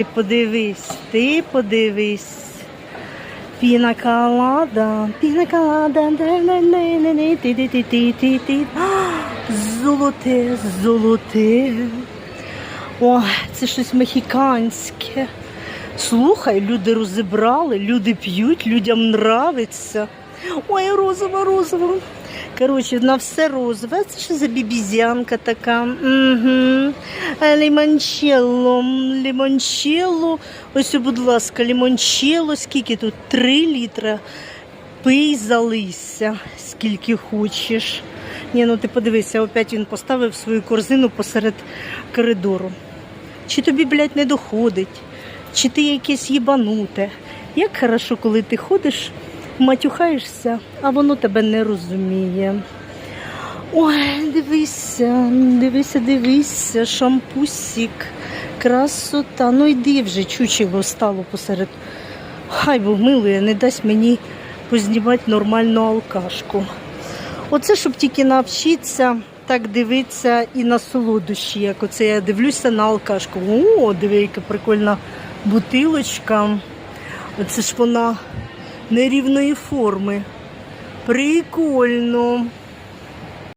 Ти подивись, ти подивись. Піна колада, піна колада, ти ти ти ти ти ти Золоте, золоте. О, це щось мексиканське. Слухай, люди розібрали, люди п'ють, людям нравиться. Ой, розова, розова. Коротше, на все розове. Це що за бібізянка така? Угу. Лімончелло, лімончелло. Ось, будь ласка, лімончелло. Скільки тут? Три літра. Пий, залися, скільки хочеш. Ні, ну ти подивися, опять він поставив свою корзину посеред коридору. Чи тобі, блядь, не доходить, чи ти якесь їбануте. Як хорошо, коли ти ходиш, матюхаєшся, а воно тебе не розуміє. Ой, дивися, дивися, дивися, шампусік, красота. Ну йди вже, чучело стало посеред. Хай Бог милує, не дасть мені познімати нормальну алкашку. Оце щоб тільки навчитися так дивитися і на солодощі, як оце я дивлюся на алкашку. О, диви, яка прикольна бутилочка. Оце ж вона нерівної форми. Прикольно.